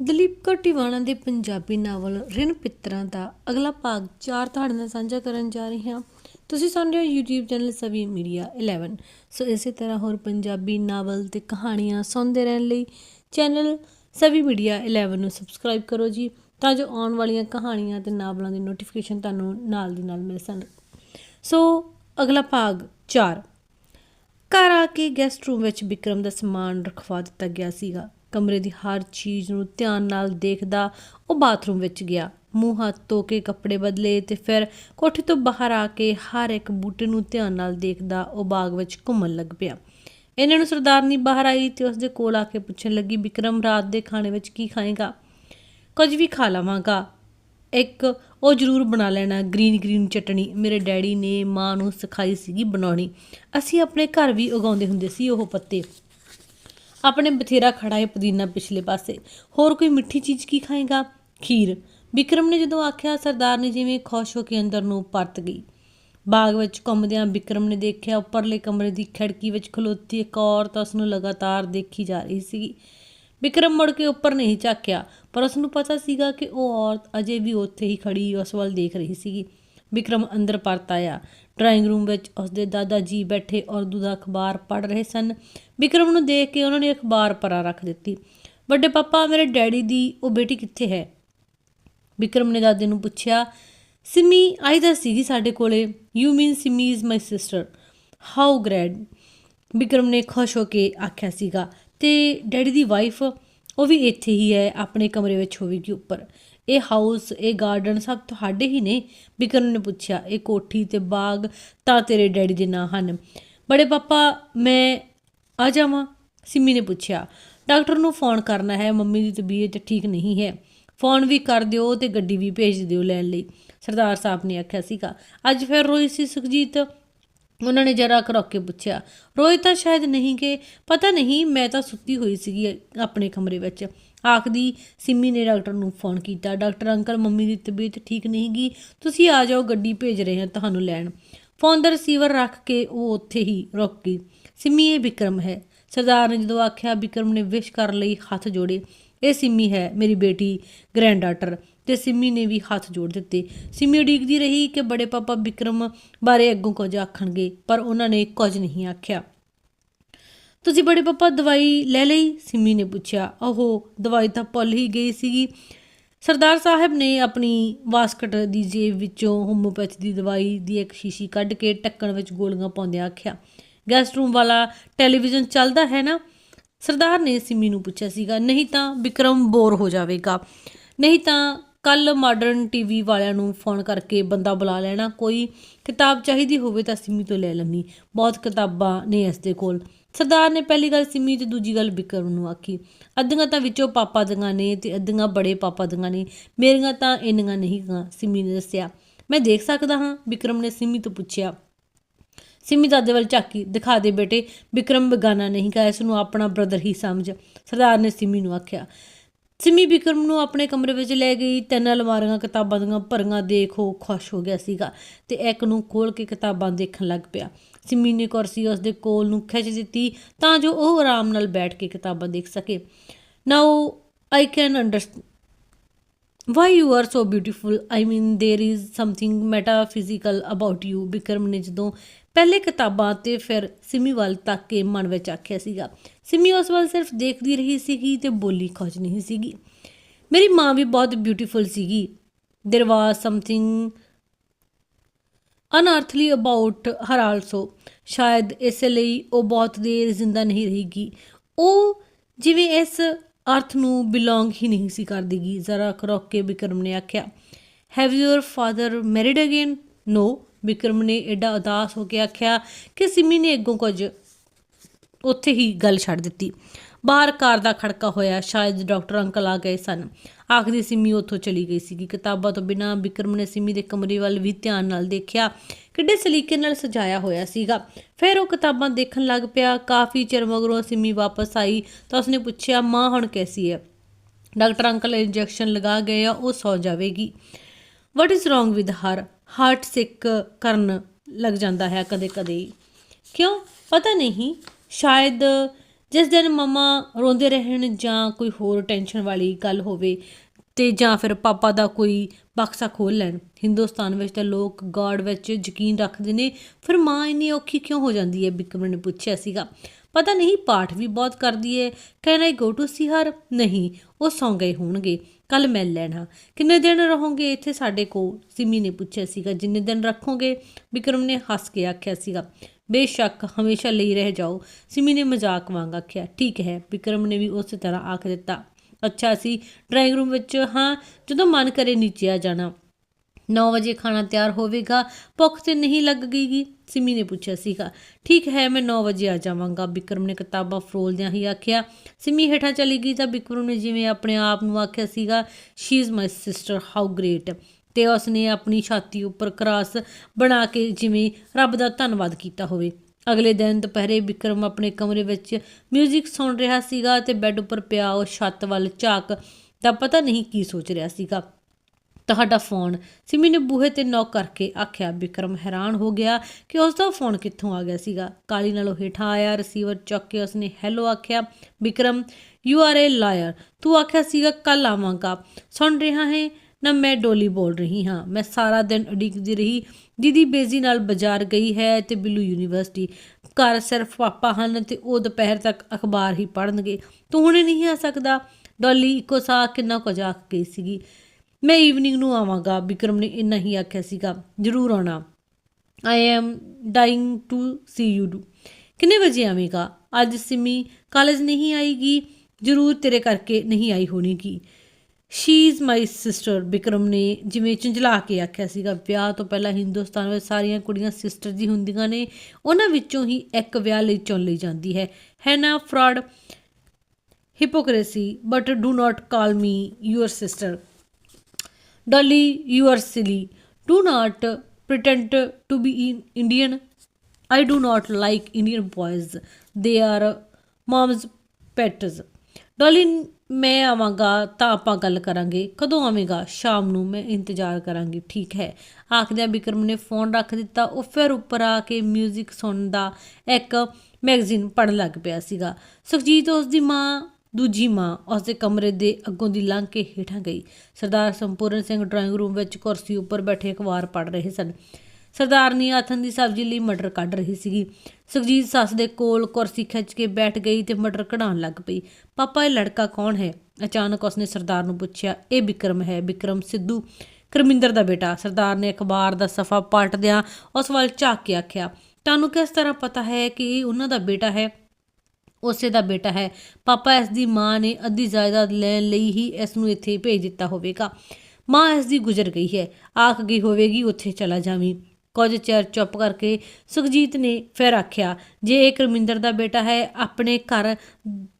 ਦਲੀਪ ਕੌਰ ਟਿਵਾਣਾ ਦੇ ਪੰਜਾਬੀ ਨਾਵਲ ਰਿਣ ਪਿੱਤਰਾਂ ਦਾ ਅਗਲਾ ਭਾਗ ਚਾਰ ਤੁਹਾਡੇ ਨਾਲ ਸਾਂਝਾ ਕਰਨ ਜਾ ਰਹੀ ਹਾਂ। ਤੁਸੀਂ ਸੁਣ ਰਹੇ ਹੋ YouTube ਚੈਨਲ ਸਵੀ ਮੀਡੀਆ 11 ਸੋ ਇਸੇ ਤਰ੍ਹਾਂ ਹੋਰ ਪੰਜਾਬੀ ਨਾਵਲ ਤੇ ਕਹਾਣੀਆਂ ਸੁਣਦੇ ਰਹਿਣ ਲਈ ਚੈਨਲ ਸਵੀ ਮੀਡੀਆ 11 ਨੂੰ ਸਬਸਕ੍ਰਾਈਬ ਕਰੋ ਜੀ, ਤਾਂ ਜੋ ਆਉਣ ਵਾਲੀਆਂ ਕਹਾਣੀਆਂ ਤੇ ਨਾਵਲਾਂ ਦੀ ਨੋਟੀਫਿਕੇਸ਼ਨ ਤੁਹਾਨੂੰ ਨਾਲ ਦੀ ਨਾਲ ਮਿਲ ਸਕਣ। ਸੋ ਅਗਲਾ ਭਾਗ 4 ਘਰ ਆ ਕੇ ਗੈਸਟ ਰੂਮ ਵਿੱਚ ਵਿਕਰਮ ਦਾ ਸਮਾਨ ਰਖਵਾ ਦਿੱਤਾ ਗਿਆ ਸੀਗਾ। ਕਮਰੇ ਦੀ ਹਰ ਚੀਜ਼ ਨੂੰ ਧਿਆਨ ਨਾਲ ਦੇਖਦਾ, ਉਹ ਬਾਥਰੂਮ ਵਿੱਚ ਗਿਆ। ਮੂੰਹ ਹੱਥ ਧੋ ਕੇ ਕੱਪੜੇ ਬਦਲੇ ਤੇ ਫਿਰ ਕੋਠੀ ਤੋਂ ਬਾਹਰ ਆ ਕੇ ਹਰ ਇੱਕ ਬੂਟੇ ਨੂੰ ਧਿਆਨ ਨਾਲ ਦੇਖਦਾ, ਉਹ ਬਾਗ ਵਿੱਚ ਘੁੰਮਣ ਲੱਗ ਪਿਆ। ਇਹਨਾਂ ਨੂੰ ਸਰਦਾਰਨੀ ਬਾਹਰ ਆਈ ਤੇ ਉਸਦੇ ਕੋਲ ਆ ਕੇ ਪੁੱਛਣ ਲੱਗੀ, ਵਿਕਰਮ, ਰਾਤ ਦੇ ਖਾਣੇ ਵਿੱਚ ਕੀ ਖਾਏਗਾ? ਕੁਝ ਵੀ ਖਾ ਲਵਾਂਗਾ। ਇੱਕ, ਉਹ ਜ਼ਰੂਰ ਬਣਾ ਲੈਣਾ ਗ੍ਰੀਨ ਗ੍ਰੀਨ ਚਟਣੀ। ਮੇਰੇ ਡੈਡੀ ਨੇ ਮਾਂ ਨੂੰ ਸਿਖਾਈ ਸੀਗੀ ਬਣਾਉਣੀ। ਅਸੀਂ ਆਪਣੇ ਘਰ ਵੀ ਉਗਾਉਂਦੇ ਹੁੰਦੇ ਸੀ ਉਹ ਪੱਤੇ। ਆਪਣੇ ਬਥੇਰਾ ਖੜਾ ਹੈ ਪੁਦੀਨਾ ਪਿਛਲੇ ਪਾਸੇ। ਹੋਰ ਕੋਈ ਮਿੱਠੀ ਚੀਜ਼ ਕੀ ਖਾਏਗਾ? ਖੀਰ। ਵਿਕਰਮ ਨੇ ਜਦੋਂ ਆਖਿਆ, ਸਰਦਾਰ ਨੇ ਜਿਵੇਂ ਖੁਸ਼ ਹੋ ਕੇ ਅੰਦਰ ਨੂੰ ਪਰਤ ਗਈ। ਬਾਗ ਵਿੱਚ ਘੁੰਮਦਿਆਂ ਵਿਕਰਮ ਨੇ ਦੇਖਿਆ, ਉੱਪਰਲੇ ਕਮਰੇ ਦੀ ਖਿੜਕੀ ਵਿੱਚ ਖਲੋਤੀ ਇੱਕ ਔਰਤ ਉਸ ਨੂੰ ਲਗਾਤਾਰ ਦੇਖੀ ਜਾ ਰਹੀ ਸੀ ਵਿਕਰਮ ਮੁੜ ਕੇ ਉੱਪਰ ਨਹੀਂ ਝਾਕਿਆ, ਪਰ ਉਸ ਨੂੰ ਪਤਾ ਸੀਗਾ ਕਿ ਉਹ ਔਰਤ ਅਜੇ ਵੀ ਉੱਥੇ ਹੀ ਖੜੀ ਉਸ ਵੱਲ ਦੇਖ ਰਹੀ ਸੀਗੀ। ਵਿਕਰਮ ਅੰਦਰ ਪਰਤ ਆਇਆ। ਡਰਾਇੰਗ ਰੂਮ ਵਿੱਚ ਉਸਦੇ ਦਾਦਾ ਜੀ ਬੈਠੇ ਉਰਦੂ ਦਾ ਅਖਬਾਰ ਪੜ੍ਹ ਰਹੇ ਸਨ। ਵਿਕਰਮ ਨੂੰ ਦੇਖ ਕੇ ਉਹਨਾਂ ਨੇ ਅਖਬਾਰ ਪਰਾਂ ਰੱਖ ਦਿੱਤੀ। ਵੱਡੇ ਪਾਪਾ, ਮੇਰੇ ਡੈਡੀ ਦੀ ਉਹ ਬੇਟੀ ਕਿੱਥੇ ਹੈ? ਵਿਕਰਮ ਨੇ ਦਾਦੇ ਨੂੰ ਪੁੱਛਿਆ, ਸਿਮੀ, ਆਈ ਤਾਂ ਸੀਗੀ ਸਾਡੇ ਕੋਲੇ। You mean Simi is my sister how grand Vikram ਨੇ ਖੁਸ਼ ਹੋ ਕੇ ਆਖਿਆ ਸੀਗਾ, ਤੇ ਡੈਡੀ ਦੀ ਵਾਈਫ ਉਹ ਵੀ ਇੱਥੇ ਹੀ ਹੈ, ਆਪਣੇ ਕਮਰੇ ਵਿੱਚ ਹੋਵੇਗੀ ਉੱਪਰ। ਇਹ ਹਾਊਸ ਇਹ ਗਾਰਡਨ ਸਭ ਤੁਹਾਡੇ ਹੀ ਨੇ? ਵਿਕਰਮ ਨੇ ਪੁੱਛਿਆ, ਇਹ ਕੋਠੀ ਤੇ ਬਾਗ ਤਾਂ ਤੇਰੇ ਡੈਡੀ ਦੇ ਨਾਂ ਹਨ। ਬੜੇ ਪਾਪਾ, ਮੈਂ ਆ ਜਾਵਾਂ? ਸਿੰਮੀ ਨੇ ਪੁੱਛਿਆ। ਡਾਕਟਰ ਨੂੰ ਫੋਨ ਕਰਨਾ ਹੈ, ਮੰਮੀ ਦੀ ਤਬੀਅਤ ਠੀਕ ਨਹੀਂ ਹੈ। ਫੋਨ ਵੀ ਕਰ ਦਿਓ ਤੇ ਗੱਡੀ ਵੀ ਭੇਜ ਦਿਓ ਲੈਣ ਲਈ। ਸਰਦਾਰ ਸਾਹਿਬ ਨੇ ਆਖਿਆ ਸੀਗਾ। ਅੱਜ ਫਿਰ ਰੋਈ ਸੀ ਸੁਖਜੀਤ। ਉਹਨਾਂ ਨੇ ਜਰਾ ਕਰੋ ਕੇ ਪੁੱਛਿਆ, ਰੋਈ ਤਾਂ ਸ਼ਾਇਦ ਨਹੀਂ ਕਿ, ਪਤਾ ਨਹੀਂ, ਮੈਂ ਤਾਂ ਸੁੱਤੀ ਹੋਈ ਸੀਗੀ ਆਪਣੇ ਕਮਰੇ ਵਿੱਚ। ਆਖਦੀ, ਸਿੰਮੀ ਨੇ ਡਾਕਟਰ ਨੂੰ ਫੋਨ ਕੀਤਾ। ਡਾਕਟਰ ਅੰਕਲ, ਮੰਮੀ ਦੀ ਤਬੀਅਤ ਠੀਕ ਨਹੀਂ ਗਈ ਤੁਸੀਂ ਆ ਜਾਓ, ਗੱਡੀ ਭੇਜ ਰਹੇ ਹਾਂ ਤੁਹਾਨੂੰ ਲੈਣ। ਫੋਨ ਦਾ ਰਿਸੀਵਰ ਰੱਖ ਕੇ ਉਹ ਉੱਥੇ ਹੀ ਰੁਕ ਗਈ। ਸਿੰਮੀ, ਇਹ ਵਿਕਰਮ ਹੈ। ਸਰਦਾਰ ਨੇ ਜਦੋਂ ਆਖਿਆ, ਵਿਕਰਮ ਨੇ ਵਿਸ਼ ਕਰਨ ਲਈ ਹੱਥ ਜੋੜੇ, ਇਹ ਸਿੰਮੀ ਹੈ ਮੇਰੀ ਬੇਟੀ ਗ੍ਰੈਂਡ ਡਾਟਰ ਤੇ ਸਿੰਮੀ ਨੇ ਵੀ ਹੱਥ ਜੋੜ ਦਿੱਤੇ। ਸਿੰਮੀ ਉਡੀਕਦੀ ਰਹੀ ਕਿ ਬੜੇ ਪਾਪਾ ਵਿਕਰਮ ਬਾਰੇ ਅੱਗੋਂ ਕੁਝ ਆਖਣਗੇ, ਪਰ ਉਹਨਾਂ ਨੇ ਕੁਝ ਨਹੀਂ ਆਖਿਆ। ਤੁਸੀਂ ਬੜੇ ਪਾਪਾ ਦਵਾਈ ਲੈ ਲਈ? ਸਿੰਮੀ ਨੇ ਪੁੱਛਿਆ। ਉਹ ਦਵਾਈ ਤਾਂ ਭੁੱਲ ਹੀ ਗਈ ਸੀਗੀ। ਸਰਦਾਰ ਸਾਹਿਬ ਨੇ ਆਪਣੀ ਵਾਸਕਟ ਦੀ ਜੇਬ ਵਿੱਚੋਂ ਹੋਮੋਪੈਥੀ ਦੀ ਦਵਾਈ ਦੀ ਇੱਕ ਸ਼ੀਸ਼ੀ ਕੱਢ ਕੇ ਟੱਕਣ ਵਿੱਚ ਗੋਲੀਆਂ ਪਾਉਂਦਿਆਂ ਆਖਿਆ ਗੈਸਟ ਰੂਮ ਵਾਲਾ ਟੈਲੀਵਿਜ਼ਨ ਚੱਲਦਾ ਹੈ ਨਾ? ਸਰਦਾਰ ਨੇ ਸਿੰਮੀ ਨੂੰ ਪੁੱਛਿਆ ਸੀਗਾ, ਨਹੀਂ ਤਾਂ ਵਿਕਰਮ ਬੋਰ ਹੋ ਜਾਵੇਗਾ। ਨਹੀਂ ਤਾਂ ਕੱਲ ਮਾਡਰਨ ਟੀਵੀ ਵਾਲਿਆਂ ਨੂੰ ਫੋਨ ਕਰਕੇ ਬੰਦਾ ਬੁਲਾ ਲੈਣਾ, ਕੋਈ ਕਿਤਾਬ ਚਾਹੀਦੀ ਹੋਵੇ ਤਾਂ ਸਿੰਮੀ ਤੋਂ ਲੈ ਲੈਣੀ ਬਹੁਤ ਕਿਤਾਬਾਂ ਨੇ ਇਸ ਦੇ ਕੋਲ। ਸਰਦਾਰ ਨੇ ਪਹਿਲੀ ਗੱਲ ਸਿੰਮੀ ਤੇ ਦੂਜੀ ਗੱਲ ਬਿਕਰਮ ਨੂੰ ਆਖੀ, ਅੱਧੀਆਂ ਤਾਂ ਵਿੱਚੋਂ ਪਾਪਾ ਦੀਆਂ ਨੇ ਤੇ ਅੱਧੀਆਂ ਬੜੇ ਪਾਪਾ ਦੀਆਂ ਨੇ, ਮੇਰੀਆਂ ਤਾਂ ਇੰਨੀਆਂ ਨਹੀਂ ਗਾ, ਸਿੰਮੀ ਨੇ ਦੱਸਿਆ। ਮੈਂ ਦੇਖ ਸਕਦਾ ਹਾਂ ਵਿਕਰਮ ਨੇ ਸਿੰਮੀ ਤੋਂ ਪੁੱਛਿਆ। ਸਿੰਮੀ ਦਾਦੇ ਵੱਲ ਝਾਕੀ ਦਿਖਾ ਦੇ ਬੇਟੇ ਵਿਕਰਮ ਬਗਾਨਾ ਨਹੀਂ ਗਾ, ਇਸ ਨੂੰ ਆਪਣਾ ਬ੍ਰਦਰ ਹੀ ਸਮਝ। ਸਰਦਾਰ ਨੇ ਸਿੰਮੀ ਨੂੰ ਆਖਿਆ ਸਿੰਮੀ ਵਿਕਰਮ ਨੂੰ ਆਪਣੇ ਕਮਰੇ ਵਿੱਚ ਲੈ ਗਈ, ਤਿੰਨ ਅਲਮਾਰੀਆਂ, ਕਿਤਾਬਾਂ ਦੀਆਂ ਭਰੀਆਂ ਦੇਖੋ ਖੁਸ਼ ਹੋ ਗਿਆ ਸੀਗਾ ਤੇ ਇੱਕ ਨੂੰ ਖੋਲ ਕੇ ਕਿਤਾਬਾਂ ਦੇਖਣ ਲੱਗ ਪਿਆ। ਸਿੰਮੀ ਨੇ ਕੁਰਸੀ ਉਸ ਦੇ ਕੋਲ ਨੂੰ ਖਿੱਚ ਦਿੱਤੀ ਤਾਂ ਜੋ ਉਹ ਆਰਾਮ ਨਾਲ ਬੈਠ ਕੇ ਕਿਤਾਬਾਂ ਦੇਖ ਸਕੇ। Now I can understand why you are so beautiful? I mean there is something metaphysical about you Bikram ਨੇ ਜਦੋਂ ਪਹਿਲੇ ਕਿਤਾਬਾਂ ਤੇ ਫਿਰ ਸਿਮੀ ਵੱਲ ਤੱਕ ਕੇ ਮਨ ਵਿੱਚ ਆਖਿਆ ਸੀਗਾ। ਸਿਮੀ ਉਸ ਵੱਲ ਸਿਰਫ ਦੇਖਦੀ ਰਹੀ ਸੀਗੀ ਤੇ ਬੋਲੀ ਖੋਜ ਨਹੀਂ ਸੀਗੀ। ਮੇਰੀ ਮਾਂ ਵੀ ਬਹੁਤ ਬਿਊਟੀਫੁਲ ਸੀਗੀ। There was something unearthly about her also ਸ਼ਾਇਦ ਇਸ ਲਈ ਉਹ ਬਹੁਤ ਦੇਰ ਜ਼ਿੰਦਾ ਨਹੀਂ ਰਹੇਗੀ। ਉਹ ਜਿਵੇਂ ਇਸ ਅਰਥ ਨੂੰ ਬਿਲੋਂਗ ਹੀ ਨਹੀਂ ਸੀ ਕਰਦੀਗੀ। ਜ਼ਰਾ ਕਰੋਕ ਕੇ ਵਿਕਰਮ ਨੇ ਆਖਿਆ have your father married again no Vikram ਨੇ ਐਡਾ ਉਦਾਸ ਹੋ ਕੇ ਆਖਿਆ ਕਿ ਸਿਮੀ ਨੇ ਅੱਗੋਂ ਕੁਝ ਉੱਥੇ ਹੀ ਗੱਲ ਛੱਡ ਦਿੱਤੀ। ਬਾਹਰ ਕਾਰ ਦਾ ਖੜਕਾ ਹੋਇਆ, ਸ਼ਾਇਦ ਡਾਕਟਰ ਅੰਕਲ ਆ ਗਏ ਸਨ। ਆਖਦੀ ਸਿਮੀ ਉੱਥੋਂ ਚਲੀ ਗਈ ਸੀਗੀ। ਕਿਤਾਬਾਂ ਤੋਂ ਬਿਨਾਂ ਵਿਕਰਮ ਨੇ ਸਿਮੀ ਦੇ ਕਮਰੇ ਵੱਲ ਵੀ ਧਿਆਨ ਨਾਲ ਦੇਖਿਆ। ਕਿੱਡੇ ਸਲੀਕੇ ਨਾਲ ਸਜਾਇਆ ਹੋਇਆ ਸੀਗਾ। ਫਿਰ ਉਹ ਕਿਤਾਬਾਂ ਦੇਖਣ ਲੱਗ ਪਿਆ। ਕਾਫੀ ਚਿਰ ਮਗਰੋਂ ਸਿਮੀ ਵਾਪਸ ਆਈ ਤਾਂ ਉਸਨੇ ਪੁੱਛਿਆ, ਮਾਂ, ਹੁਣ ਕੈਸੀ ਹੈ? ਡਾਕਟਰ ਅੰਕਲ ਇੰਜੈਕਸ਼ਨ ਲਗਾ ਗਏ ਆ, ਉਹ ਸੌ ਜਾਵੇਗੀ। What is wrong with her heart sick ਕਰਨ ਲੱਗ ਜਾਂਦਾ ਹੈ ਕਦੇ ਕਦੇ। ਕਿਉਂ? ਪਤਾ ਨਹੀਂ। ਸ਼ਾਇਦ ਜਿਸ ਦਿਨ ਮਮਾ ਰੋਂਦੇ ਰਹਿਣ ਜਾਂ ਕੋਈ ਹੋਰ ਟੈਨਸ਼ਨ ਵਾਲੀ ਗੱਲ ਹੋਵੇ ਤੇ ਜਾਂ ਫਿਰ ਪਾਪਾ ਦਾ ਕੋਈ ਬਕਸਾ ਖੋਲ ਲੈਣ। ਹਿੰਦੁਸਤਾਨ ਵਿੱਚ ਤਾਂ ਲੋਕ ਗੋਡ ਵਿੱਚ ਯਕੀਨ ਰੱਖਦੇ ਨੇ। ਫਿਰ ਮਾਂ ਇੰਨੀ ਔਖੀ ਕਿਉਂ ਹੋ ਜਾਂਦੀ ਹੈ? ਬਿਕਰਮ ਨੇ ਪੁੱਛਿਆ ਸੀਗਾ। ਪਤਾ ਨਹੀਂ, ਪਾਠ ਵੀ ਬਹੁਤ ਕਰਦੀ ਹੈ। ਕੈਨ ਆਈ ਗੋ ਟੂ ਸੀ ਹਰ ਨਹੀਂ, ਉਹ ਸੌਂ ਗਏ ਹੋਣਗੇ। ਕੱਲ ਮਿਲ ਲੈਣਾ। ਕਿੰਨੇ ਦਿਨ ਰਹੋਗੇ ਇੱਥੇ ਸਾਡੇ ਕੋਲ? ਸਿਮੀ ਨੇ ਪੁੱਛਿਆ ਸੀਗਾ। ਜਿੰਨੇ ਦਿਨ ਰੱਖੋਗੇ? ਬਿਕਰਮ ਨੇ ਹੱਸ ਕੇ ਆਖਿਆ ਸੀਗਾ। ਬੇਸ਼ੱਕ, ਹਮੇਸ਼ਾ ਲਈ ਰਹਿ ਜਾਓ। ਸਿਮੀ ਨੇ ਮਜ਼ਾਕ ਵਾਂਗ ਆਖਿਆ, ਠੀਕ ਹੈ। ਬਿਕਰਮ ਨੇ ਵੀ ਉਸੇ ਤਰ੍ਹਾਂ ਆਖ ਦਿੱਤਾ। ਅੱਛਾ ਸੀ, ਡਰਾਇੰਗ ਰੂਮ ਵਿੱਚ, ਹਾਂ, ਜਦੋਂ ਮਨ ਕਰੇ ਨੀਚੇ ਆ ਜਾਣਾ। 9 ਵਜੇ ਖਾਣਾ ਤਿਆਰ ਹੋਵੇਗਾ, ਭੁੱਖ ਤੇ ਨਹੀਂ ਲੱਗ ਗਈਗੀ ਸਿਮੀ ਨੇ ਪੁੱਛਿਆ ਸੀਗਾ। ਠੀਕ ਹੈ, ਮੈਂ 9 ਵਜੇ ਆ ਜਾਵਾਂਗਾ ਬਿਕਰਮ ਨੇ ਕਿਤਾਬਾਂ ਫਰੋਲਦਿਆਂ ਹੀ ਆਖਿਆ। ਸਿਮੀ ਹੇਠਾਂ ਚਲੀ ਗਈ ਤਾਂ ਬਿਕਰਮ ਨੇ ਜਿਵੇਂ ਆਪਣੇ ਆਪ ਨੂੰ ਆਖਿਆ ਸੀਗਾ she is my sister how great ਤੇ ਉਸਨੇ ਆਪਣੀ ਛਾਤੀ ਉੱਪਰ ਕਰਾਸ ਬਣਾ ਕੇ ਜਿਵੇਂ ਰੱਬ ਦਾ ਧੰਨਵਾਦ ਕੀਤਾ ਹੋਵੇ। ਅਗਲੇ ਦਿਨ ਦੁਪਹਿਰੇ ਵਿਕਰਮ ਆਪਣੇ ਕਮਰੇ ਵਿੱਚ 뮤직 ਸੁਣ ਰਿਹਾ ਸੀਗਾ ਤੇ ਬੈੱਡ ਉੱਪਰ ਪਿਆ ਉਹ ਛੱਤ ਵੱਲ ਝਾਕ ਤਾਂ ਪਤਾ ਨਹੀਂ ਕੀ ਸੋਚ ਰਿਹਾ ਸੀਗਾ। ਤੁਹਾਡਾ ਫੋਨ। ਸਿਮੀ ਨੇ ਬੂਹੇ ਤੇ ਨੌਕ ਕਰਕੇ ਆਖਿਆ, ਵਿਕਰਮ ਹੈਰਾਨ ਹੋ ਗਿਆ ਕਿ ਉਸ ਦਾ ਫੋਨ ਕਿੱਥੋਂ ਆ ਗਿਆ ਸੀਗਾ? ਕਾਲੀ ਨਾਲੋਂ ਹੇਠਾਂ ਆਇਆ ਰਿਸੀਵਰ ਚੁੱਕ ਕੇ ਉਸਨੇ ਹੈਲੋ ਆਖਿਆ, Vikram you are a liar ਤੂੰ ਆਖਿਆ ਸੀਗਾ ਕੱਲ ਆਵਾਂਗਾ। ਸੁਣ ਰਿਹਾ ਹੈ? ਨਾ ਮੈਂ ਡੋਲੀ ਬੋਲ ਰਹੀ ਹਾਂ। ਮੈਂ ਸਾਰਾ ਦਿਨ ਉਡੀਕਦੀ ਰਹੀ। ਦੀਦੀ ਬੇਜ਼ੀ ਨਾਲ ਬਾਜ਼ਾਰ ਗਈ ਹੈ ਤੇ ਬਿੱਲੂ ਯੂਨੀਵਰਸਿਟੀ। ਘਰ ਸਿਰਫ ਪਾਪਾ ਹਨ ਤੇ ਉਹ ਦੁਪਹਿਰ ਤੱਕ ਅਖਬਾਰ ਹੀ ਪੜ੍ਹਨਗੇ। ਤੂੰ ਹੁਣੇ ਨਹੀਂ ਆ ਸਕਦਾ। ਡੋਲੀ ਇੱਕੋ ਸਾਹ ਕਿੰਨਾ ਕੁ ਜਾਕ ਗਈ ਸੀਗੀ। ਮੈਂ ਈਵਨਿੰਗ ਨੂੰ ਆਵਾਂਗਾ। ਵਿਕਰਮ ਨੇ ਇੰਨਾ ਹੀ ਆਖਿਆ ਸੀਗਾ। ਜ਼ਰੂਰ ਆਉਣਾ। I am dying to see you do ਕਿੰਨੇ ਵਜੇ ਆਵੇਂਗਾ? ਅੱਜ ਸਿਮੀ ਕਾਲਜ ਨਹੀਂ ਆਏਗੀ। ਜ਼ਰੂਰ ਤੇਰੇ ਕਰਕੇ ਨਹੀਂ ਆਈ ਹੋਣੀਗੀ। She is my sister Bikram ਨੇ ਜਿਵੇਂ ਝੰਜਲਾ ਕੇ ਆਖਿਆ ਸੀਗਾ। ਵਿਆਹ ਤੋਂ ਪਹਿਲਾਂ ਹਿੰਦੁਸਤਾਨ ਵਿੱਚ ਸਾਰੀਆਂ ਕੁੜੀਆਂ ਸਿਸਟਰ ਦੀ ਹੁੰਦੀਆਂ ਨੇ। ਉਹਨਾਂ ਵਿੱਚੋਂ ਹੀ ਇੱਕ ਵਿਆਹ ਲਈ ਚੁਣ ਲਈ ਜਾਂਦੀ ਹੈ। ਹੈ ਨਾ fraud hypocrisy but do not call me your sister dolly you are silly. Do not pretend to be in- indian. I do not like indian boys. They are mom's pets. Dolly ਮੈਂ ਆਵਾਂਗਾ ਤਾਂ ਆਪਾਂ ਗੱਲ ਕਰਾਂਗੇ ਕਦੋਂ ਆਵੇਂਗਾ ਸ਼ਾਮ ਨੂੰ ਮੈਂ ਇੰਤਜ਼ਾਰ ਕਰਾਂਗੀ ਠੀਕ ਹੈ ਆਖਦਿਆਂ ਬਿਕਰਮ ਨੇ ਫੋਨ ਰੱਖ ਦਿੱਤਾ ਉਹ ਫਿਰ ਉੱਪਰ ਆ ਕੇ 뮤직 ਸੁਣਦਾ ਇੱਕ ਮੈਗਜ਼ੀਨ ਪੜ੍ਹਨ ਲੱਗ ਪਿਆ ਸੀਗਾ ਸੁਖਜੀਤ ਉਸ ਦੀ ਮਾਂ ਦੂਜੀ ਮਾਂ ਉਸ ਦੇ ਕਮਰੇ ਦੇ ਅੱਗੋਂ ਦੀ ਲੰਘ ਕੇ ਹੇਠਾਂ ਗਈ। ਸਰਦਾਰ ਸੰਪੂਰਨ ਸਿੰਘ ਡਰਾਇੰਗ ਰੂਮ ਵਿੱਚ ਕੁਰਸੀ ਉੱਪਰ ਬੈਠੇ ਅਖਬਾਰ ਪੜ੍ਹ ਰਹੇ ਸਨ। ਸਰਦਾਰਨੀ ਆਥਨ ਦੀ ਸਬਜ਼ੀ ਲਈ ਮਟਰ ਕੱਢ ਰਹੀ ਸੀਗੀ। ਸੁਖਜੀਤ ਸੱਸ ਦੇ ਕੋਲ ਕੁਰਸੀ ਖਿੱਚ ਕੇ ਬੈਠ ਗਈ ਤੇ ਮਟਰ ਕਢਾਉਣ ਲੱਗ ਪਈ। ਪਾਪਾ, ਇਹ ਲੜਕਾ ਕੌਣ ਹੈ? ਅਚਾਨਕ ਉਸਨੇ ਸਰਦਾਰ ਨੂੰ ਪੁੱਛਿਆ। ਇਹ ਵਿਕਰਮ ਹੈ ਵਿਕਰਮ ਸਿੱਧੂ ਕਰਮਿੰਦਰ ਦਾ ਬੇਟਾ। ਸਰਦਾਰ ਨੇ ਅਖਬਾਰ ਦਾ ਸਫਾ ਪਲਟਦਿਆਂ ਉਸ ਵੱਲ ਝਾਕ ਕੇ ਆਖਿਆ। ਤੁਹਾਨੂੰ ਕਿਸ ਤਰ੍ਹਾਂ ਪਤਾ ਹੈ ਕਿ ਇਹ ਉਹਨਾਂ ਦਾ ਬੇਟਾ ਹੈ? ਉਸੇ ਦਾ ਬੇਟਾ ਹੈ। ਪਾਪਾ ਇਸ ਦੀ ਮਾਂ ਨੇ ਅੱਧੀ ਜਾਇਦਾਦ ਲੈਣ ਲਈ ਹੀ ਇਸ ਨੂੰ ਇੱਥੇ ਭੇਜ ਦਿੱਤਾ ਹੋਵੇਗਾ। ਮਾਂ ਇਸ ਦੀ ਗੁਜ਼ਰ ਗਈ ਹੈ। ਆਖ ਗਈ ਹੋਵੇਗੀ, ਉੱਥੇ ਚਲਾ ਜਾਵੀਂ। ਕੁਝ ਚਿਰ ਚੁੱਪ ਕਰਕੇ ਸੁਖਜੀਤ ਨੇ ਫਿਰ ਆਖਿਆ, ਜੇ ਇਹ ਕਰਮਿੰਦਰ ਦਾ ਬੇਟਾ ਹੈ, ਆਪਣੇ ਘਰ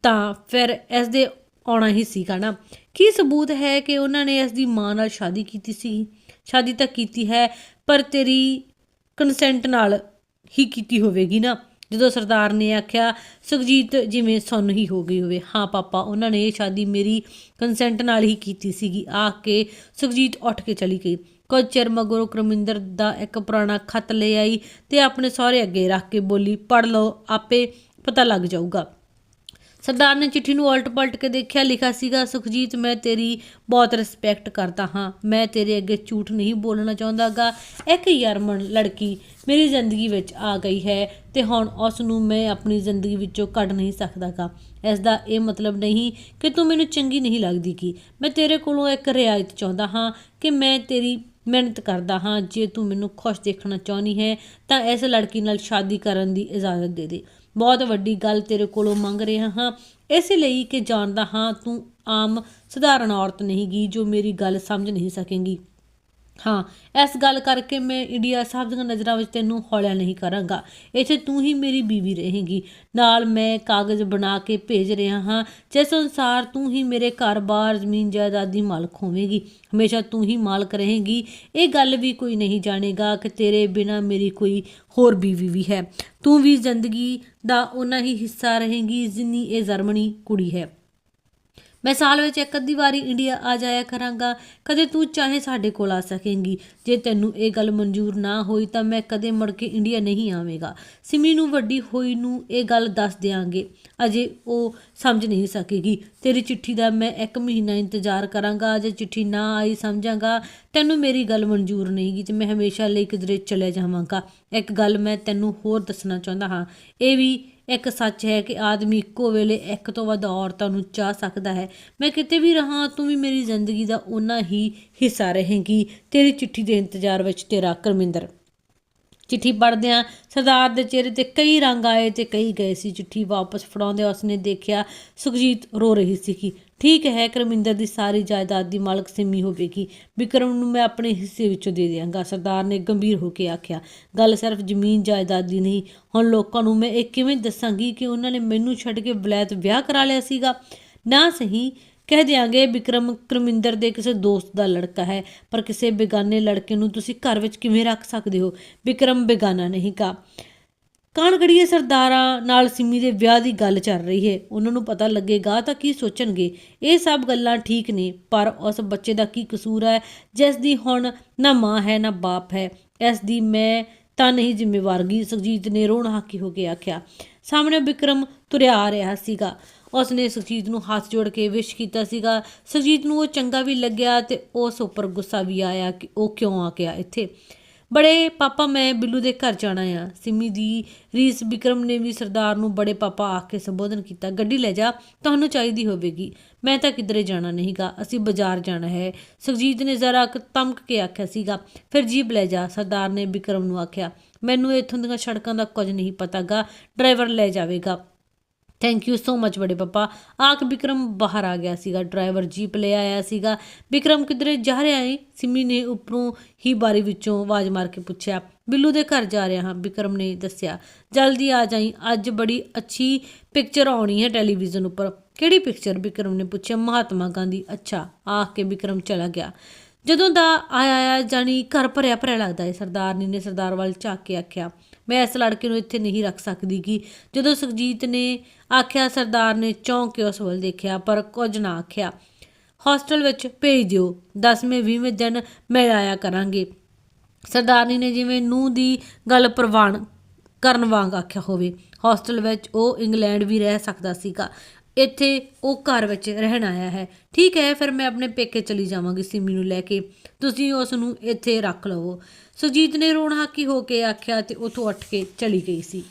ਤਾਂ ਫਿਰ ਇਸ ਦੇ ਆਉਣਾ ਹੀ ਸੀਗਾ ਨਾ। ਕੀ ਸਬੂਤ ਹੈ ਕਿ ਉਹਨਾਂ ਨੇ ਇਸ ਦੀ ਮਾਂ ਨਾਲ ਸ਼ਾਦੀ ਕੀਤੀ ਸੀ? ਸ਼ਾਦੀ ਤਾਂ ਕੀਤੀ ਹੈ, ਪਰ ਤੇਰੀ ਕੰਸੈਂਟ ਨਾਲ ਹੀ ਕੀਤੀ ਹੋਵੇਗੀ ਨਾ। ਜਦੋਂ ਸਰਦਾਰ ਨੇ ਆਖਿਆ, ਸੁਖਜੀਤ, ਜਿਵੇਂ ਸੁਣ ਹੀ ਹੋ ਗਈ ਹੋਵੇ। ਹਾਂ ਪਾਪਾ, ਉਹਨਾਂ ਨੇ ਇਹ ਸ਼ਾਦੀ ਮੇਰੀ ਕੰਸੈਂਟ ਨਾਲ ਹੀ ਕੀਤੀ ਸੀਗੀ। ਆਖ ਕੇ ਸੁਖਜੀਤ ਉੱਠ ਕੇ ਚਲੀ ਗਈ। ਕੁਝ ਚਿਰ ਮਗਰੋਂ ਕਰਮਿੰਦਰ ਦਾ ਇੱਕ ਪੁਰਾਣਾ ਖਤ ਲੈ ਆਈ ਤੇ ਆਪਣੇ ਸਹੁਰੇ ਅੱਗੇ ਰੱਖ ਕੇ ਬੋਲੀ ਪੜ ਲਓ, ਆਪੇ ਪਤਾ ਲੱਗ ਜਾਊਗਾ। ਸਰਦਾਰ ਨੇ ਚਿੱਠੀ ਨੂੰ ਉਲਟ-ਪਲਟ ਕੇ ਦੇਖਿਆ, ਲਿਖਿਆ ਸੀਗਾ, ਸੁਖਜੀਤ, ਮੈਂ ਤੇਰੀ ਬਹੁਤ ਰਿਸਪੈਕਟ ਕਰਦਾ ਹਾਂ। ਮੈਂ ਤੇਰੇ ਅੱਗੇ ਝੂਠ ਨਹੀਂ ਬੋਲਣਾ ਚਾਹੁੰਦਾਗਾ। ਇੱਕ ਯਰਮਨ ਲੜਕੀ ਮੇਰੀ ਜ਼ਿੰਦਗੀ ਵਿੱਚ ਆ ਗਈ ਹੈ ਤੇ ਹੁਣ ਉਸ ਨੂੰ ਮੈਂ ਆਪਣੀ ਜ਼ਿੰਦਗੀ ਵਿੱਚੋਂ ਕੱਢ ਨਹੀਂ ਸਕਦਾਗਾ। ਇਸ ਦਾ ਇਹ ਮਤਲਬ ਨਹੀਂ ਕਿ ਤੂੰ ਮੈਨੂੰ ਚੰਗੀ ਨਹੀਂ ਲੱਗਦੀ ਕੀ ਮੈਂ ਤੇਰੇ ਕੋਲੋਂ ਇੱਕ ਰਿਆਇਤ ਚਾਹੁੰਦਾ ਹਾਂ ਕਿ ਮੈਂ ਤੇਰੀ ਮਿਹਨਤ ਕਰਦਾ ਹਾਂ। ਜੇ ਤੂੰ ਮੈਨੂੰ ਖੁਸ਼ ਦੇਖਣਾ ਚਾਹੁੰਦੀ ਹੈ, ਤਾਂ ਇਸ ਲੜਕੀ ਨਾਲ ਸ਼ਾਦੀ ਕਰਨ ਦੀ ਇਜਾਜ਼ਤ ਦੇ ਦੇ। ਬਹੁਤ ਵੱਡੀ ਗੱਲ ਤੇਰੇ ਕੋਲੋਂ ਮੰਗ ਰਿਹਾ ਹਾਂ। ਇਸ ਲਈ ਕਿ ਜਾਣਦਾ ਹਾਂ ਤੂੰ ਆਮ ਸਧਾਰਨ ਔਰਤ ਨਹੀਂ ਗੀ ਜੋ ਮੇਰੀ ਗੱਲ ਸਮਝ ਨਹੀਂ ਸਕੇਂਗੀ। ਹਾਂ, ਇਸ ਗੱਲ ਕਰਕੇ ਮੈਂ ਇੰਡੀਆ ਸਾਹਿਬ ਦੀਆਂ ਨਜ਼ਰਾਂ ਵਿੱਚ ਤੈਨੂੰ ਹੌਲਿਆ ਨਹੀਂ ਕਰਾਂਗਾ। ਇੱਥੇ ਤੂੰ ਹੀ ਮੇਰੀ ਬੀਵੀ ਰਹੇਗੀ। ਨਾਲ ਮੈਂ ਕਾਗਜ਼ ਬਣਾ ਕੇ ਭੇਜ ਰਿਹਾ ਹਾਂ, ਜਿਸ ਅਨੁਸਾਰ ਤੂੰ ਹੀ ਮੇਰੇ ਘਰ-ਬਾਰ, ਜ਼ਮੀਨ ਜਾਇਦਾਦ ਦੀ ਮਾਲਕ ਹੋਵੇਂਗੀ। ਹਮੇਸ਼ਾ ਤੂੰ ਹੀ ਮਾਲਕ ਰਹੇਗੀ। ਇਹ ਗੱਲ ਵੀ ਕੋਈ ਨਹੀਂ ਜਾਣੇਗਾ ਕਿ ਤੇਰੇ ਬਿਨਾ ਮੇਰੀ ਕੋਈ ਹੋਰ ਬੀਵੀ ਵੀ ਹੈ। ਤੂੰ ਵੀ ਜ਼ਿੰਦਗੀ ਦਾ ਉਨਾ ਹੀ ਹਿੱਸਾ ਰਹੇਗੀ ਜਿੰਨੀ ਇਹ ਜਰਮਨੀ ਕੁੜੀ ਹੈ। ਮੈਂ ਸਾਲ ਵਿੱਚ ਇੱਕ ਅੱਧੀ ਵਾਰੀ ਇੰਡੀਆ ਆ ਜਾਇਆ ਕਰਾਂਗਾ। ਕਦੇ ਤੂੰ ਚਾਹੇ ਸਾਡੇ ਕੋਲ ਆ ਸਕੇਂਗੀ। ਜੇ ਤੈਨੂੰ ਇਹ ਗੱਲ ਮਨਜ਼ੂਰ ਨਾ ਹੋਈ ਤਾਂ ਮੈਂ ਕਦੇ ਮੁੜ ਕੇ ਇੰਡੀਆ ਨਹੀਂ ਆਵੇਂਗਾ। ਸਿਮੀ ਨੂੰ ਵੱਡੀ ਹੋਈ ਨੂੰ ਇਹ ਗੱਲ ਦੱਸ ਦਿਆਂਗੇ। ਅਜੇ ਉਹ ਸਮਝ ਨਹੀਂ ਸਕੇਗੀ। ਤੇਰੀ ਚਿੱਠੀ ਦਾ ਮੈਂ ਇੱਕ ਮਹੀਨਾ ਇੰਤਜ਼ਾਰ ਕਰਾਂਗਾ। ਜੇ ਚਿੱਠੀ ਨਾ ਆਈ ਸਮਝਾਂਗਾ। ਤੈਨੂੰ ਮੇਰੀ ਗੱਲ ਮਨਜ਼ੂਰ ਨਹੀਂਗੀ ਤੇ ਮੈਂ ਹਮੇਸ਼ਾ ਲਈ ਕਿਧਰੇ ਚਲੇ ਜਾਵਾਂਗਾ। ਇੱਕ ਗੱਲ ਮੈਂ ਤੈਨੂੰ ਹੋਰ ਦੱਸਣਾ ਚਾਹੁੰਦਾ ਹਾਂ। ਇਹ ਵੀ ਇੱਕ ਸੱਚ ਹੈ ਕਿ ਆਦਮੀ ਇੱਕੋ ਵੇਲੇ ਇੱਕ ਤੋਂ ਵੱਧ ਔਰਤਾਂ ਨੂੰ ਚਾਹ ਸਕਦਾ ਹੈ। ਮੈਂ ਕਿਤੇ ਵੀ ਰਹਾ, ਤੂੰ ਵੀ ਮੇਰੀ ਜ਼ਿੰਦਗੀ ਦਾ ਓਨਾ ਹੀ ਹਿੱਸਾ ਰਹੇਗੀ। ਤੇਰੀ ਚਿੱਠੀ ਦੇ ਇੰਤਜ਼ਾਰ ਵਿੱਚ ਤੇਰਾ ਕਰਮਿੰਦਰ। ਚਿੱਠੀ ਪੜ੍ਹਦਿਆਂ ਸਰਦਾਰ ਦੇ ਚਿਹਰੇ ਤੇ ਕਈ ਰੰਗ ਆਏ ਤੇ ਕਈ ਗਏ ਸੀ। ਚਿੱਠੀ ਵਾਪਸ ਫੜਾਉਂਦੇ ਉਸਨੇ ਦੇਖਿਆ, ਸੁਖਜੀਤ ਰੋ ਰਹੀ ਸੀ ਕਿ ਠੀਕ ਹੈ, ਕਰਮਿੰਦਰ ਦੀ ਸਾਰੀ ਜਾਇਦਾਦ ਦੀ ਮਾਲਕ ਸਿੰਮੀ ਹੋਵੇਗੀ। ਵਿਕਰਮ ਨੂੰ ਮੈਂ ਆਪਣੇ ਹਿੱਸੇ ਵਿੱਚੋਂ ਦੇ ਦਿਆਂਗਾ, ਸਰਦਾਰ ਨੇ ਗੰਭੀਰ ਹੋ ਕੇ ਆਖਿਆ। ਗੱਲ ਸਿਰਫ ਜ਼ਮੀਨ ਜਾਇਦਾਦ ਦੀ ਨਹੀਂ, ਹੁਣ ਲੋਕਾਂ ਨੂੰ ਮੈਂ ਇਹ ਕਿਵੇਂ ਦੱਸਾਂਗੀ ਕਿ ਉਹਨਾਂ ਨੇ ਮੈਨੂੰ ਛੱਡ ਕੇ ਵਲੈਤ ਵਿਆਹ ਕਰਾ ਲਿਆ ਸੀਗਾ? ਨਾ ਸਹੀ, ਕਹਿ ਦਿਆਂਗੇ ਵਿਕਰਮ ਕਰਮਿੰਦਰ ਦੇ ਕਿਸੇ ਦੋਸਤ ਦਾ ਲੜਕਾ ਹੈ, ਪਰ ਕਿਸੇ ਬੇਗਾਨੇ ਲੜਕੇ ਨੂੰ ਤੁਸੀਂ ਘਰ ਵਿੱਚ ਕਿਵੇਂ ਰੱਖ ਸਕਦੇ ਹੋ? ਵਿਕਰਮ ਬੇਗਾਨਾ ਨਹੀਂ ਕਾ ਕਾਣਗੜੀਏ ਸਰਦਾਰਾਂ ਨਾਲ ਸਿੰਮੀ ਦੇ ਵਿਆਹ ਦੀ ਗੱਲ ਚੱਲ ਰਹੀ ਹੈ। ਉਹਨਾਂ ਨੂੰ ਪਤਾ ਲੱਗੇਗਾ ਤਾਂ ਕੀ ਸੋਚਣਗੇ। ਇਹ ਸਭ ਗੱਲਾਂ ਠੀਕ ਨੇ, ਪਰ ਉਸ ਬੱਚੇ ਦਾ ਕੀ ਕਸੂਰ ਹੈ? ਜਿਸ ਦੀ ਹੁਣ ਨਾ ਮਾਂ ਹੈ, ਨਾ ਬਾਪ ਹੈ। ਇਸ ਦੀ ਮੈਂ ਤਾਂ ਨਹੀਂ ਜ਼ਿੰਮੇਵਾਰਗੀ। ਸੁਖਜੀਤ ਨੇ ਰੋਣ ਹਾਕੀ ਹੋ ਕੇ ਆਖਿਆ। ਸਾਹਮਣੇ ਵਿਕਰਮ ਤੁਰਿਆ ਆ ਰਿਹਾ ਸੀਗਾ। ਉਸਨੇ ਸੁਖਜੀਤ ਨੂੰ ਹੱਥ ਜੋੜ ਕੇ ਵਿਸ਼ ਕੀਤਾ ਸੀਗਾ। ਸੁਖਜੀਤ ਨੂੰ ਉਹ ਚੰਗਾ ਵੀ ਲੱਗਿਆ ਤੇ ਉਸ ਉੱਪਰ ਗੁੱਸਾ ਵੀ ਆਇਆ ਕਿ ਉਹ ਕਿਉਂ ਆ ਗਿਆ ਇੱਥੇ? ਬੜੇ ਪਾਪਾ ਮੈਂ ਬਿੱਲੂ ਦੇ ਘਰ ਜਾਣਾ ਆ। ਸਿੰਮੀ ਦੀ, ਰੀਸ ਵਿਕਰਮ ਨੇ ਵੀ ਸਰਦਾਰ ਨੂੰ ਬੜੇ ਪਾਪਾ ਆਖ ਕੇ ਸੰਬੋਧਨ ਕੀਤਾ, ਗੱਡੀ ਲੈ ਜਾ, ਤੁਹਾਨੂੰ ਚਾਹੀਦੀ ਹੋਵੇਗੀ। ਮੈਂ ਤਾਂ ਕਿਧਰੇ ਜਾਣਾ ਨਹੀਂਗਾ, ਅਸੀਂ ਬਾਜ਼ਾਰ ਜਾਣਾ ਹੈ। ਸੁਖਜੀਤ ਨੇ ਜ਼ਰਾ ਤਮਕ ਕੇ ਆਖਿਆ ਸੀਗਾ, ਫਿਰ ਜੀਪ ਲੈ ਜਾ, ਸਰਦਾਰ ਨੇ ਵਿਕਰਮ ਨੂੰ ਆਖਿਆ। ਮੈਨੂੰ ਇੱਥੋਂ ਦੀਆਂ ਸੜਕਾਂ ਦਾ ਕੁਝ ਨਹੀਂ ਪਤਾਗਾ, ਡਰਾਈਵਰ ਲੈ ਜਾਵੇਗਾ। ਥੈਂਕ ਯੂ ਸੋ ਮਚ ਬੜੇ ਪਾਪਾ ਆਖ ਵਿਕਰਮ ਬਾਹਰ ਆ ਗਿਆ ਸੀਗਾ ਡਰਾਈਵਰ ਜੀਪ ਲੈ ਆਇਆ ਸੀਗਾ। ਵਿਕਰਮ ਕਿਧਰੇ ਜਾ ਰਿਹਾ ਹੈ ਸਿਮੀ ਨੇ ਉੱਪਰੋਂ ਹੀ ਬਾਰੀ ਵਿੱਚੋਂ ਆਵਾਜ਼ ਮਾਰ ਕੇ ਪੁੱਛਿਆ। ਬਿੱਲੂ ਦੇ ਘਰ ਜਾ ਰਿਹਾ ਹਾਂ ਵਿਕਰਮ ਨੇ ਦੱਸਿਆ। ਜਲਦੀ ਆ ਜਾਈ, ਅੱਜ ਬੜੀ ਅੱਛੀ ਪਿਕਚਰ ਆਉਣੀ ਹੈ ਟੈਲੀਵਿਜ਼ਨ ਉੱਪਰ। ਕਿਹੜੀ ਪਿਕਚਰ ਵਿਕਰਮ ਨੇ ਪੁੱਛਿਆ। ਮਹਾਤਮਾ ਗਾਂਧੀ। ਅੱਛਾ, ਆਖ ਕੇ ਵਿਕਰਮ ਚਲਾ ਗਿਆ। ਜਦੋਂ ਦਾ ਆਇਆ ਆਇਆ ਜਾਨੀ ਘਰ ਭਰਿਆ ਭਰਿਆ ਲੱਗਦਾ ਹੈ ਸਰਦਾਰਨੀ ਨੇ ਸਰਦਾਰ ਵੱਲ ਝਾਕ ਕੇ ਆਖਿਆ। ਮੈਂ ਇਸ ਲੜਕੇ ਨੂੰ ਇੱਥੇ ਨਹੀਂ ਰੱਖ ਸਕਦੀ ਕਿ ਜਦੋਂ ਸੁਖਜੀਤ ਨੇ ਆਖਿਆ, ਸਰਦਾਰ ਨੇ ਚੌਂਕ ਕੇ ਉਸ ਵੱਲ ਦੇਖਿਆ, ਪਰ ਕੁਝ ਨਾ ਆਖਿਆ। ਹੌਸਟਲ ਵਿੱਚ ਭੇਜ ਦਿਓ 10ਵੇਂ 20ਵੇਂ ਦਿਨ ਮੈਂ ਆਇਆ ਕਰਾਂਗੇ। ਸਰਦਾਰਨੀ ਨੇ ਜਿਵੇਂ ਨੂੰ ਦੀ ਗੱਲ ਪ੍ਰਵਾਨ ਕਰਨ ਵਾਂਗ ਆਖਿਆ ਹੋਵੇ, ਹੌਸਟਲ ਵਿੱਚ ਉਹ ਇੰਗਲੈਂਡ ਵੀ ਰਹਿ ਸਕਦਾ ਸੀਗਾ। ਇੱਥੇ ਉਹ ਘਰ ਵਿੱਚ ਰਹਿਣ ਆਇਆ ਹੈ। ਠੀਕ ਹੈ, ਫਿਰ ਮੈਂ ਆਪਣੇ ਪੇਕੇ ਚਲੀ ਜਾਵਾਂਗੀ ਸਿਮੀ ਨੂੰ ਲੈ ਕੇ। ਤੁਸੀਂ ਉਸ ਨੂੰ ਇੱਥੇ ਰੱਖ ਲਵੋ। ਸੁਜੀਤ ਨੇ ਰੋਣ ਹਾਕੀ ਹੋ ਕੇ ਆਖਿਆ ਤੇ ਉਥੋਂ ਉੱਠ ਕੇ ਚਲੀ ਗਈ ਸੀ।